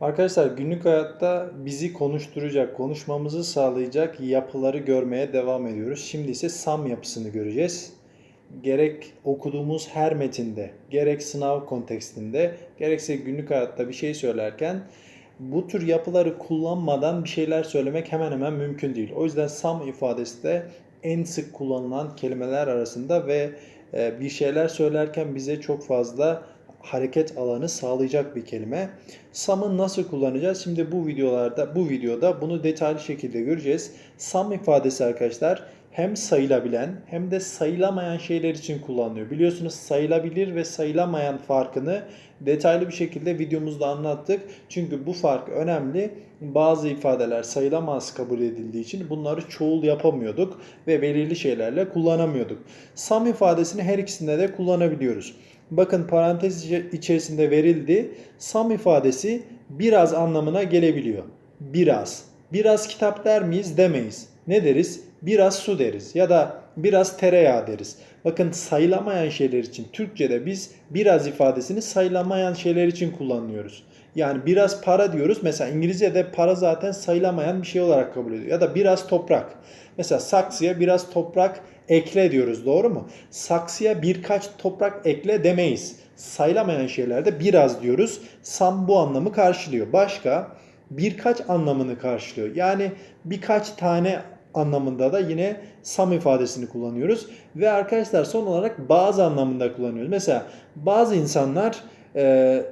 Arkadaşlar günlük hayatta bizi konuşturacak, konuşmamızı sağlayacak yapıları görmeye devam ediyoruz. Şimdi ise SAM yapısını göreceğiz. Gerek okuduğumuz her metinde, gerek sınav kontekstinde, gerekse günlük hayatta bir şey söylerken bu tür yapıları kullanmadan bir şeyler söylemek hemen hemen mümkün değil. O yüzden SAM ifadesi de en sık kullanılan kelimeler arasında ve e, bir şeyler söylerken bize çok fazla hareket alanı sağlayacak bir kelime. SAM'ı nasıl kullanacağız? Şimdi bu videolarda, bu videoda bunu detaylı şekilde göreceğiz. SAM ifadesi arkadaşlar hem sayılabilen hem de sayılamayan şeyler için kullanılıyor. Biliyorsunuz sayılabilir ve sayılamayan farkını detaylı bir şekilde videomuzda anlattık. Çünkü bu fark önemli. Bazı ifadeler sayılamaz kabul edildiği için bunları çoğul yapamıyorduk ve belirli şeylerle kullanamıyorduk. SAM ifadesini her ikisinde de kullanabiliyoruz. Bakın parantez içerisinde verildi. Sam ifadesi biraz anlamına gelebiliyor. Biraz. Biraz kitap der miyiz? Demeyiz. Ne deriz? Biraz su deriz ya da biraz tereyağı deriz. Bakın sayılamayan şeyler için Türkçe'de biz biraz ifadesini sayılamayan şeyler için kullanıyoruz. Yani biraz para diyoruz. Mesela İngilizce'de para zaten sayılamayan bir şey olarak kabul ediyor. Ya da biraz toprak. Mesela saksıya biraz toprak ekle diyoruz doğru mu? Saksıya birkaç toprak ekle demeyiz. Sayılamayan şeylerde biraz diyoruz. Sam bu anlamı karşılıyor. Başka birkaç anlamını karşılıyor. Yani birkaç tane anlamında da yine sam ifadesini kullanıyoruz. Ve arkadaşlar son olarak bazı anlamında kullanıyoruz. Mesela bazı insanlar e,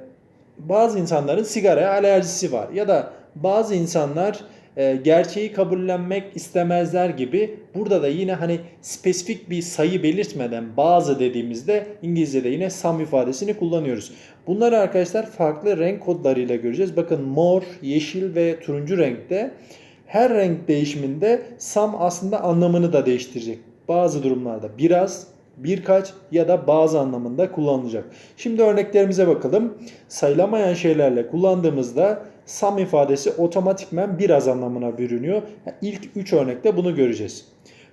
bazı insanların sigaraya alerjisi var ya da bazı insanlar e, gerçeği kabullenmek istemezler gibi burada da yine hani spesifik bir sayı belirtmeden bazı dediğimizde İngilizce'de yine some ifadesini kullanıyoruz. Bunları arkadaşlar farklı renk kodlarıyla göreceğiz. Bakın mor, yeşil ve turuncu renkte her renk değişiminde some aslında anlamını da değiştirecek. Bazı durumlarda biraz, birkaç ya da bazı anlamında kullanılacak. Şimdi örneklerimize bakalım. Sayılamayan şeylerle kullandığımızda some ifadesi otomatikmen biraz anlamına bürünüyor. İlk 3 örnekte bunu göreceğiz.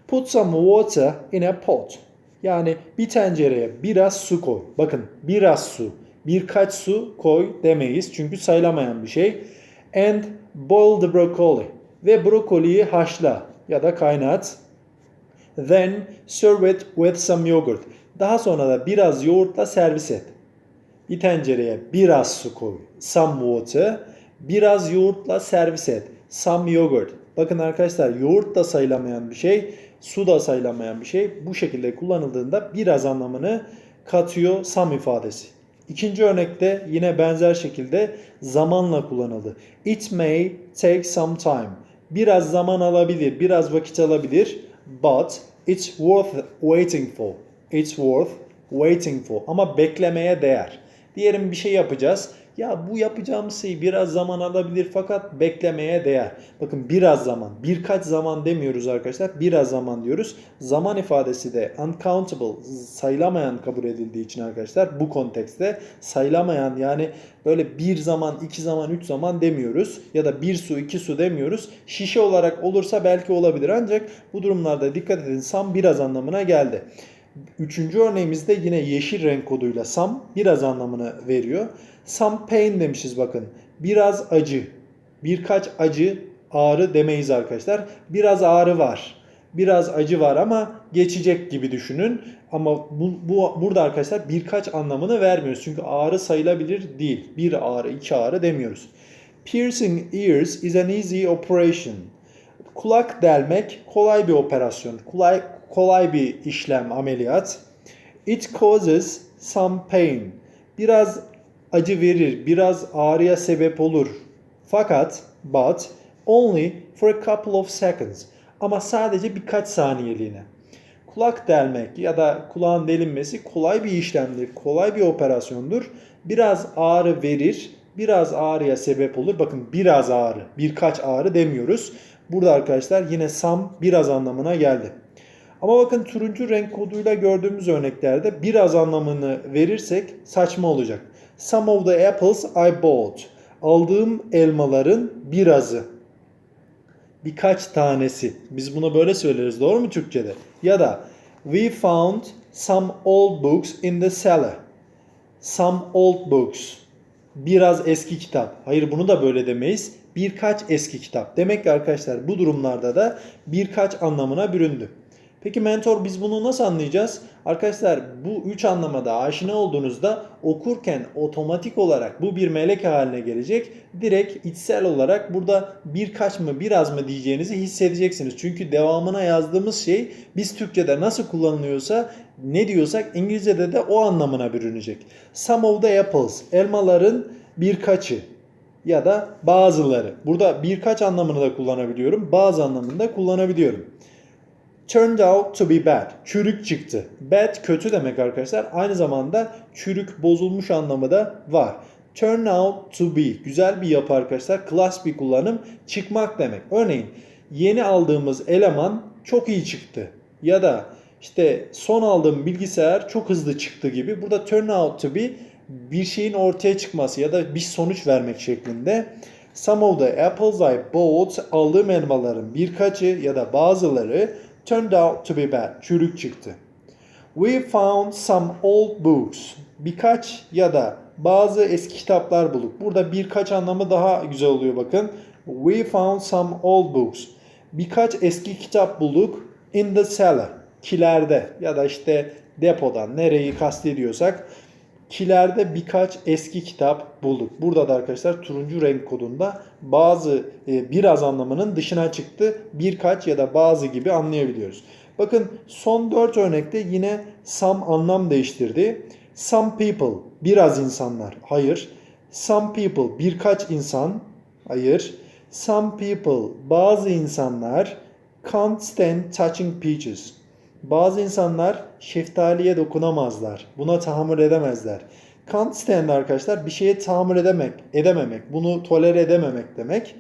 Put some water in a pot. Yani bir tencereye biraz su koy. Bakın biraz su, birkaç su koy demeyiz çünkü sayılamayan bir şey. And boil the broccoli. Ve brokoliyi haşla ya da kaynat. Then serve it with some yogurt. Daha sonra da biraz yoğurtla servis et. Bir tencereye biraz su koy. Some water. Biraz yoğurtla servis et. Some yogurt. Bakın arkadaşlar yoğurt da sayılamayan bir şey. Su da sayılamayan bir şey. Bu şekilde kullanıldığında biraz anlamını katıyor some ifadesi. İkinci örnekte yine benzer şekilde zamanla kullanıldı. It may take some time. Biraz zaman alabilir, biraz vakit alabilir. But it's worth waiting for. It's worth waiting for. Ama beklemeye değer. Diyelim bir şey yapacağız. Ya bu yapacağımız şey biraz zaman alabilir fakat beklemeye değer. Bakın biraz zaman, birkaç zaman demiyoruz arkadaşlar. Biraz zaman diyoruz. Zaman ifadesi de uncountable, sayılamayan kabul edildiği için arkadaşlar bu kontekste sayılamayan yani böyle bir zaman, iki zaman, üç zaman demiyoruz. Ya da bir su, iki su demiyoruz. Şişe olarak olursa belki olabilir ancak bu durumlarda dikkat edin sam biraz anlamına geldi. Üçüncü örneğimizde yine yeşil renk koduyla some biraz anlamını veriyor. Some pain demişiz bakın. Biraz acı. Birkaç acı, ağrı demeyiz arkadaşlar. Biraz ağrı var. Biraz acı var ama geçecek gibi düşünün. Ama bu, bu burada arkadaşlar birkaç anlamını vermiyoruz. Çünkü ağrı sayılabilir değil. Bir ağrı, iki ağrı demiyoruz. Piercing ears is an easy operation. Kulak delmek kolay bir operasyon. Kolay, kolay bir işlem, ameliyat. It causes some pain. Biraz acı verir, biraz ağrıya sebep olur. Fakat, but, only for a couple of seconds. Ama sadece birkaç saniyeliğine. Kulak delmek ya da kulağın delinmesi kolay bir işlemdir, kolay bir operasyondur. Biraz ağrı verir, biraz ağrıya sebep olur. Bakın biraz ağrı, birkaç ağrı demiyoruz. Burada arkadaşlar yine some biraz anlamına geldi. Ama bakın turuncu renk koduyla gördüğümüz örneklerde biraz anlamını verirsek saçma olacak. Some of the apples I bought. Aldığım elmaların birazı. Birkaç tanesi. Biz bunu böyle söyleriz doğru mu Türkçe'de? Ya da we found some old books in the cellar. Some old books. biraz eski kitap. Hayır bunu da böyle demeyiz. Birkaç eski kitap. Demek ki arkadaşlar bu durumlarda da birkaç anlamına büründü. Peki mentor biz bunu nasıl anlayacağız? Arkadaşlar bu üç anlamada aşina olduğunuzda okurken otomatik olarak bu bir melek haline gelecek. Direkt içsel olarak burada birkaç mı biraz mı diyeceğinizi hissedeceksiniz. Çünkü devamına yazdığımız şey biz Türkçe'de nasıl kullanılıyorsa ne diyorsak İngilizce'de de o anlamına bürünecek. Some of the apples elmaların birkaçı ya da bazıları. Burada birkaç anlamını da kullanabiliyorum. Bazı anlamında kullanabiliyorum. Turned out to be bad. Çürük çıktı. Bad kötü demek arkadaşlar. Aynı zamanda çürük, bozulmuş anlamı da var. Turn out to be. Güzel bir yapı arkadaşlar. Klas bir kullanım. Çıkmak demek. Örneğin yeni aldığımız eleman çok iyi çıktı. Ya da işte son aldığım bilgisayar çok hızlı çıktı gibi. Burada turn out to be bir şeyin ortaya çıkması ya da bir sonuç vermek şeklinde. Some of the apples I bought aldığım elmaların birkaçı ya da bazıları turned out to be bad. Çürük çıktı. We found some old books. Birkaç ya da bazı eski kitaplar bulduk. Burada birkaç anlamı daha güzel oluyor bakın. We found some old books. Birkaç eski kitap bulduk in the cellar. Kilerde ya da işte depodan nereyi kastediyorsak kilerde birkaç eski kitap bulduk. Burada da arkadaşlar turuncu renk kodunda bazı e, biraz anlamının dışına çıktı. Birkaç ya da bazı gibi anlayabiliyoruz. Bakın son 4 örnekte yine some anlam değiştirdi. Some people biraz insanlar. Hayır. Some people birkaç insan. Hayır. Some people bazı insanlar can't stand touching peaches. Bazı insanlar şeftaliye dokunamazlar. Buna tahammül edemezler. Can't stand arkadaşlar bir şeye tahammül edemek, edememek, bunu tolere edememek demek.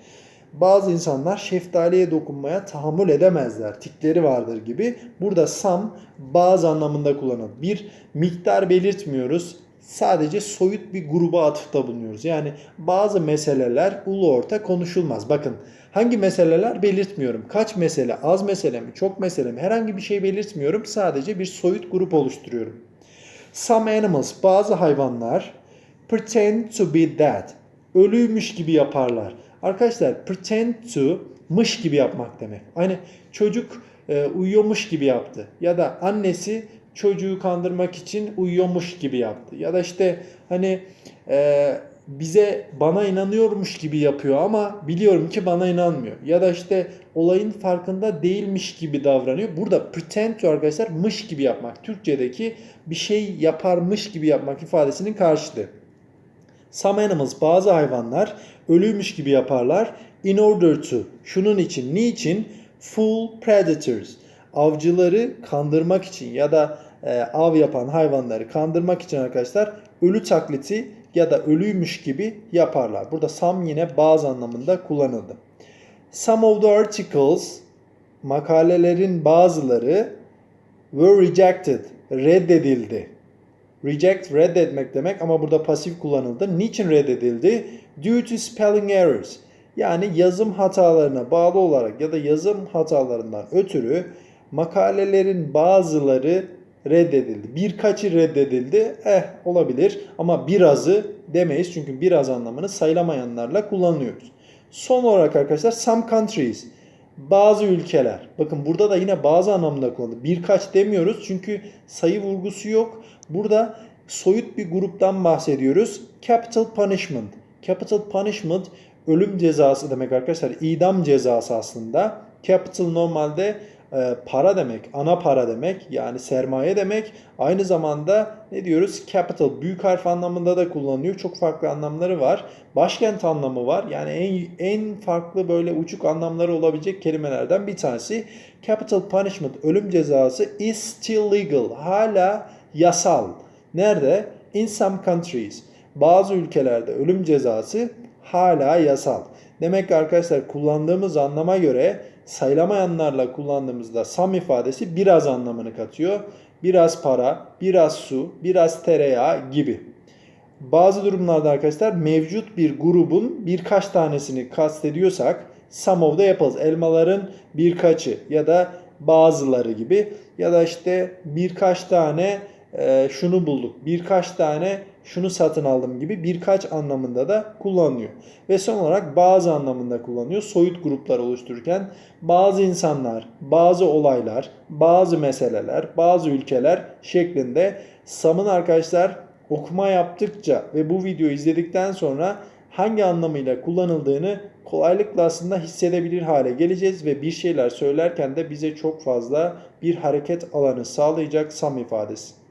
Bazı insanlar şeftaliye dokunmaya tahammül edemezler. Tikleri vardır gibi. Burada some bazı anlamında kullanılır. Bir miktar belirtmiyoruz. Sadece soyut bir gruba atıfta bulunuyoruz. Yani bazı meseleler ulu orta konuşulmaz. Bakın hangi meseleler belirtmiyorum. Kaç mesele, az mesele mi, çok mesele mi herhangi bir şey belirtmiyorum. Sadece bir soyut grup oluşturuyorum. Some animals, bazı hayvanlar pretend to be dead. Ölüymüş gibi yaparlar. Arkadaşlar pretend to mış gibi yapmak demek. Hani çocuk e, uyuyormuş gibi yaptı. Ya da annesi çocuğu kandırmak için uyuyormuş gibi yaptı. Ya da işte hani e, bize bana inanıyormuş gibi yapıyor ama biliyorum ki bana inanmıyor. Ya da işte olayın farkında değilmiş gibi davranıyor. Burada pretend to arkadaşlar mış gibi yapmak. Türkçedeki bir şey yaparmış gibi yapmak ifadesinin karşılığı. Some animals bazı hayvanlar ölüymüş gibi yaparlar. In order to şunun için niçin fool predators avcıları kandırmak için ya da e, av yapan hayvanları kandırmak için arkadaşlar ölü taklidi ya da ölüymüş gibi yaparlar. Burada some yine bazı anlamında kullanıldı. Some of the articles makalelerin bazıları were rejected reddedildi. Reject reddetmek demek ama burada pasif kullanıldı. Niçin reddedildi? Due to spelling errors. Yani yazım hatalarına bağlı olarak ya da yazım hatalarından ötürü makalelerin bazıları reddedildi. Birkaçı reddedildi. Eh olabilir ama birazı demeyiz. Çünkü biraz anlamını sayılamayanlarla kullanıyoruz. Son olarak arkadaşlar some countries. Bazı ülkeler. Bakın burada da yine bazı anlamda kullanıldı. Birkaç demiyoruz çünkü sayı vurgusu yok. Burada soyut bir gruptan bahsediyoruz. Capital punishment. Capital punishment ölüm cezası demek arkadaşlar. İdam cezası aslında. Capital normalde para demek, ana para demek yani sermaye demek. Aynı zamanda ne diyoruz? Capital büyük harf anlamında da kullanılıyor. Çok farklı anlamları var. Başkent anlamı var. Yani en en farklı böyle uçuk anlamları olabilecek kelimelerden bir tanesi. Capital punishment ölüm cezası is still legal. Hala yasal. Nerede? In some countries. Bazı ülkelerde ölüm cezası hala yasal. Demek ki arkadaşlar kullandığımız anlama göre sayılamayanlarla kullandığımızda sam ifadesi biraz anlamını katıyor. Biraz para, biraz su, biraz tereyağı gibi. Bazı durumlarda arkadaşlar mevcut bir grubun birkaç tanesini kastediyorsak some of the apples elmaların birkaçı ya da bazıları gibi ya da işte birkaç tane e, şunu bulduk birkaç tane şunu satın aldım gibi birkaç anlamında da kullanılıyor. Ve son olarak bazı anlamında kullanıyor. Soyut gruplar oluştururken bazı insanlar, bazı olaylar, bazı meseleler, bazı ülkeler şeklinde SAM'ın arkadaşlar okuma yaptıkça ve bu videoyu izledikten sonra hangi anlamıyla kullanıldığını kolaylıkla aslında hissedebilir hale geleceğiz ve bir şeyler söylerken de bize çok fazla bir hareket alanı sağlayacak SAM ifadesi.